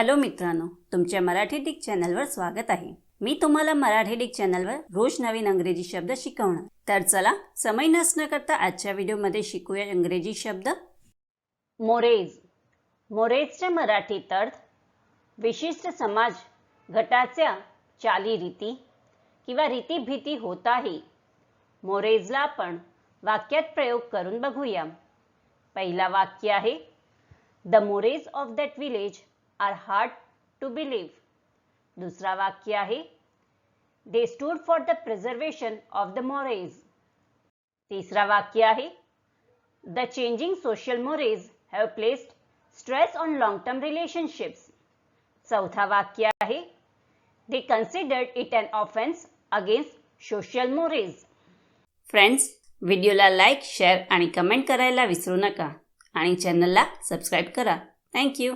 Hello मित्रांनो तुमच्या Marathi Dick चॅनलवर स्वागत आहे. मी तुम्हाला मराठी डिक चॅनलवर रोज नवीन अंग्रेजी शब्द शिकवणार. तर चला समय नसणं करता आजच्या व्हिडिओमध्ये शिकूया इंग्रजी शब्द. मोरेज. मोरेजचे मराठीत अर्थ विशिष्ट समाज गटाच्या चालीरीती किंवा रीतीभीती आहे. मोरेजला आपण वाक्यात प्रयोग करून बघूया. पहिला वाक्य आहे the mores of that village are hard to believe. दुसरा वाक्य आहे they stood for the preservation of the mores तिसरा वाक्य आहे the changing social mores have placed stress on long term relationships चौथा वाक्य आहे they considered it an offence against social mores friends व्हिडिओला लाईक शेअर आणि कमेंट करायला विसरू नका आणि चॅनलला सबस्क्राईब करा. थँक्यू